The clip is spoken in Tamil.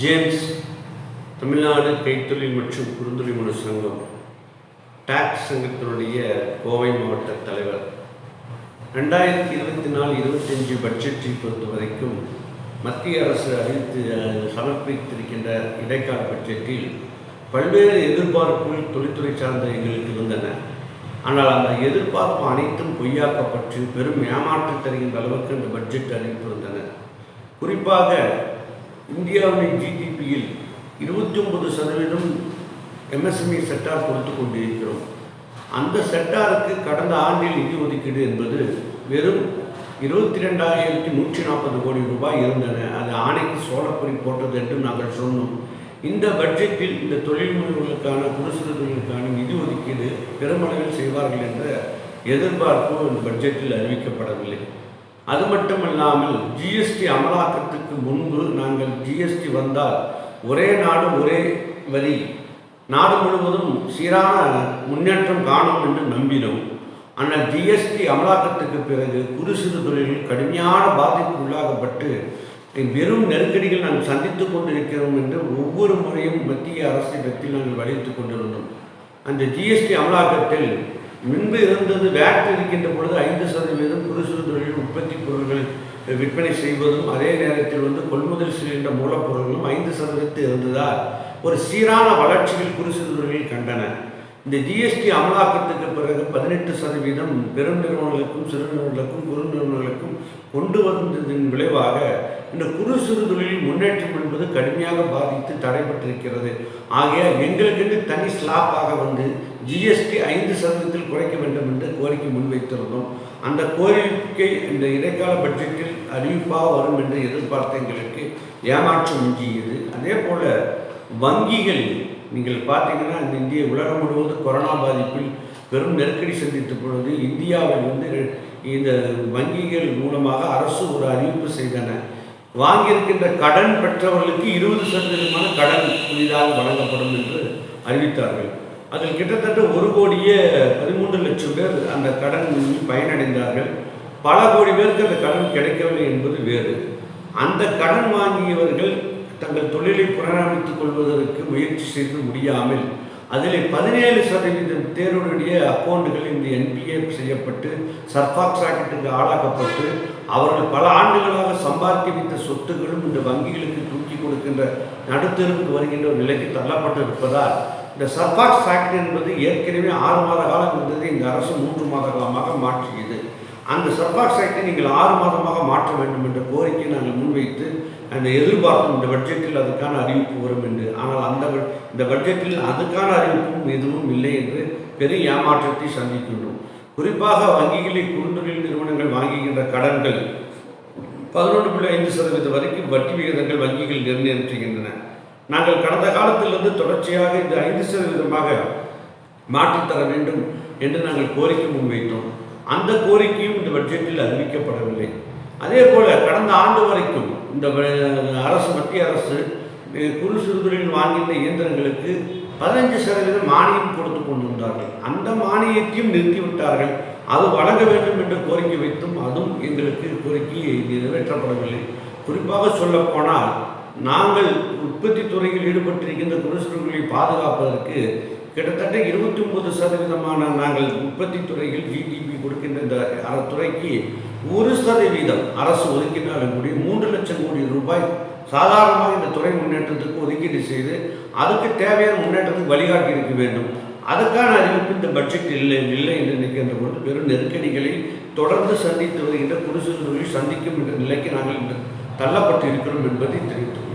ஜேம்ஸ் தமிழ்நாடு கைத்தொழில் மற்றும் குறுந்தொழில் சங்கம் டாக்ஸ் சங்கத்தினுடைய கோவை மாவட்ட தலைவர். ரெண்டாயிரத்தி இருபத்தி நாலு இருபத்தஞ்சு பட்ஜெட்டை பொறுத்த வரைக்கும் மத்திய அரசு அறிவித்து சமர்ப்பித்திருக்கின்ற இடைக்கால பட்ஜெட்டில் பல்வேறு எதிர்பார்ப்புகள் தொழில்துறை சார்ந்த எங்களுக்கு இருந்தன. ஆனால் அந்த எதிர்பார்ப்பு அனைத்தும் பொய்யாக்கப்பட்டு பெரும் ஏமாற்றம் தருகின்ற அளவுக்கு இந்த பட்ஜெட் அறிவித்திருந்தன. குறிப்பாக இந்தியாவின் ஜிடிபியில் இருபத்தி ஒன்பது சதவீதம் எம்எஸ்எம்இ செட்டார் கொடுத்து கொண்டிருக்கிறோம். அந்த செட்டாருக்கு கடந்த ஆண்டில் நிதி ஒதுக்கீடு என்பது வெறும் இருபத்தி ரெண்டாயிரத்தி நூற்றி நாற்பது கோடி ரூபாய் இருந்தன. அது ஆணைக்கு சோழப்பொறி போட்டது என்று நாங்கள் சொன்னோம். இந்த பட்ஜெட்டில் இந்த தொழில் முனைவோர்களுக்கான குறு சிறு தொழிலுக்கான நிதி ஒதுக்கீடு பெருமளவில் செய்வார்கள் என்ற எதிர்பார்ப்பு இந்த பட்ஜெட்டில் அறிவிக்கப்படவில்லை. அது மட்டுமல்லாமல் ஜிஎஸ்டி அமலாக்கத்துக்கு முன்பு நாங்கள் ஜிஎஸ்டி வந்தால் ஒரே நாடு ஒரே வரி. நாடு முழுவதும் சீரான முன்னேற்றம் காணும் என்று நம்பினோம். ஆனால் ஜிஎஸ்டி அமலாக்கத்துக்கு பிறகு குறு சிறு தொழில்கள் கடுமையான பாதிப்பு உள்ளாகப்பட்டு வெறும் நெருக்கடிகள் நாங்கள் சந்தித்து கொண்டிருக்கிறோம் என்று ஒவ்வொரு முறையும் மத்திய அரசிடத்தில் நாங்கள் வலியுறுத்திக் கொண்டிருந்தோம். அந்த ஜிஎஸ்டி அமலாக்கத்தில் முன்பு இருந்தது வேட் இருக்கின்ற பொழுது ஐந்து சதவீதம் குறு சிறு தொழில் உற்பத்தி பொருட்கள் விற்பனை செய்வதும் அதே நேரத்தில் வந்து கொள்முதல் செய்கின்ற மூலப்பொருட்களும் ஐந்து சதவீதத்தில் இருந்ததால் ஒரு சீரான வளர்ச்சியில் குறு சிறு தொழில் கண்டன. இந்த ஜிஎஸ்டி அமலாக்கத்துக்கு பிறகு பதினெட்டு சதவீதம் பெரும் நிறுவனங்களுக்கும் சிறு நிறுவனங்களுக்கும் குறு நிறுவனங்களுக்கும் கொண்டு வந்ததன் விளைவாக இந்த குறு சிறு தொழிலில் முன்னேற்றம் என்பது கடுமையாக பாதித்து தடைபட்டிருக்கிறது. ஆகையால் எங்களுக்கென்று தனி ஸ்லாப்பாக வந்து ஜிஎஸ்டி ஐந்து சதவீதத்தில் குறைக்க வேண்டும் என்று கோரிக்கை முன்வைத்திருந்தோம். அந்த கோரிக்கை இந்த இடைக்கால பட்ஜெட்டில் அறிவிப்பாக வரும் என்று எதிர்பார்த்த எங்களுக்கு ஏமாற்றம் மிஞ்சியது. அதே போல் வங்கிகள் நீங்கள் பார்த்தீங்கன்னா இந்த இந்திய உலகம் முழுவதும் கொரோனா பாதிப்பில் பெரும் நெருக்கடி சந்தித்த பொழுது இந்தியாவில் வந்து இந்த வங்கிகள் மூலமாக அரசு ஒரு அறிவிப்பு செய்தன. வாங்கியிருக்கின்ற கடன் பெற்றவர்களுக்கு இருபது சதவீதமான கடன் புதிதாக வழங்கப்படும் என்று அறிவித்தார்கள். அதில் கிட்டத்தட்ட ஒரு கோடியே பதிமூன்று லட்சம் பேர் அந்த கடன் பயனடைந்தார்கள். பல கோடி பேருக்கு அந்த கடன் கிடைக்கவில்லை என்பது வேறு. அந்த கடன் வாங்கியவர்கள் தங்கள் தொழிலை புனரமைத்துக் கொள்வதற்கு முயற்சி செய்து முடியாமல் அதில் பதினேழு சதவீதம் பேருடைய அக்கௌண்ட்டுகள் இந்த என்பிஏ செய்யப்பட்டு சர்ஃபாக்ஸ் ஆக்டுக்கு ஆளாக்கப்பட்டு அவர்கள் பல ஆண்டுகளாக சம்பாதிக்க வைத்த சொத்துக்களும் இந்த வங்கிகளுக்கு தூக்கி கொடுக்கின்ற நடுத்தருக்கு வருகின்ற ஒரு நிலைக்கு தள்ளப்பட்டு இருப்பதால் இந்த சர்பாக்ஸ் ஃபேக்டரி என்பது ஏற்கனவே ஆறு மாத காலம் இருந்தது இந்த அரசு மூன்று மாத காலமாக மாற்றியது. அந்த சர்பாக்ஸ் ஆக்டை நீங்கள் ஆறு மாதமாக மாற்ற வேண்டும் என்ற கோரிக்கை நாங்கள் முன்வைத்து அந்த எதிர்பார்க்கும் இந்த பட்ஜெட்டில் அதுக்கான அறிவிப்பு வரும் என்று. ஆனால் அந்த இந்த பட்ஜெட்டில் அதுக்கான அறிவிப்பும் எதுவும் இல்லை என்று பெரிய ஏமாற்றத்தை சந்திக்கின்றோம் குறிப்பாக வங்கிகளில் குறுந்தொழில் நிறுவனங்கள் வாங்குகின்ற கடன்கள் பதினொன்று புள்ளி ஐந்து சதவீதம் வரைக்கும் வட்டி விகிதங்கள் வங்கிகள் நிர்ணயிக்கின்றன நாங்கள் கடந்த காலத்திலிருந்து தொடர்ச்சியாக இந்த ஐந்து சதவீதமாக மாற்றித் தர வேண்டும் என்று நாங்கள் கோரிக்கை முன்வைத்தோம். அந்த கோரிக்கையும் இந்த பட்ஜெட்டில் அறிவிக்கப்படவில்லை. அதே போல கடந்த ஆண்டு வரைக்கும் இந்த அரசு மத்திய அரசு குறு சிறு தொழில் இயந்திரங்களுக்கு பதினஞ்சு சதவீதம் மானியம் கொடுத்து கொண்டு வந்தார்கள் அந்த மானியத்தையும் நிறுத்திவிட்டார்கள். அது வழங்க வேண்டும் என்று கோரிக்கை வைத்தும் அதுவும் எங்களுக்கு கோரிக்கை நிறைவேற்றப்படவில்லை. குறிப்பாக சொல்லப்போனால் நாங்கள் உற்பத்தி துறையில் ஈடுபட்டிருக்கின்ற குறு பாதுகாப்பதற்கு கிட்டத்தட்ட இருபத்தி ஒன்பது சதவீதமான நாங்கள் உற்பத்தி துறையில் ஜிடிபி கொடுக்கின்ற இந்த துறைக்கு ஒரு சதவீதம் அரசு ஒதுக்கினாலும் கூடி மூன்று லட்சம் கோடி ரூபாய் சாதாரணமாக இந்த துறை முன்னேற்றத்துக்கு ஒதுக்கீடு செய்து அதுக்கு தேவையான முன்னேற்றத்துக்கு வழிகாட்டி இருக்க வேண்டும். அதற்கான அறிவிப்பு இந்த பட்ஜெட் இல்லை இல்லை என்று நினைக்கின்ற பொழுது பெரும் நெருக்கடிகளை தொடர்ந்து சந்தித்து வருகின்ற குடிசை தொழில் சந்திக்கும் என்ற நிலைக்கு நாங்கள் தள்ளப்பட்டு இருக்கிறோம் என்பதை தெரிவித்துள்ளோம்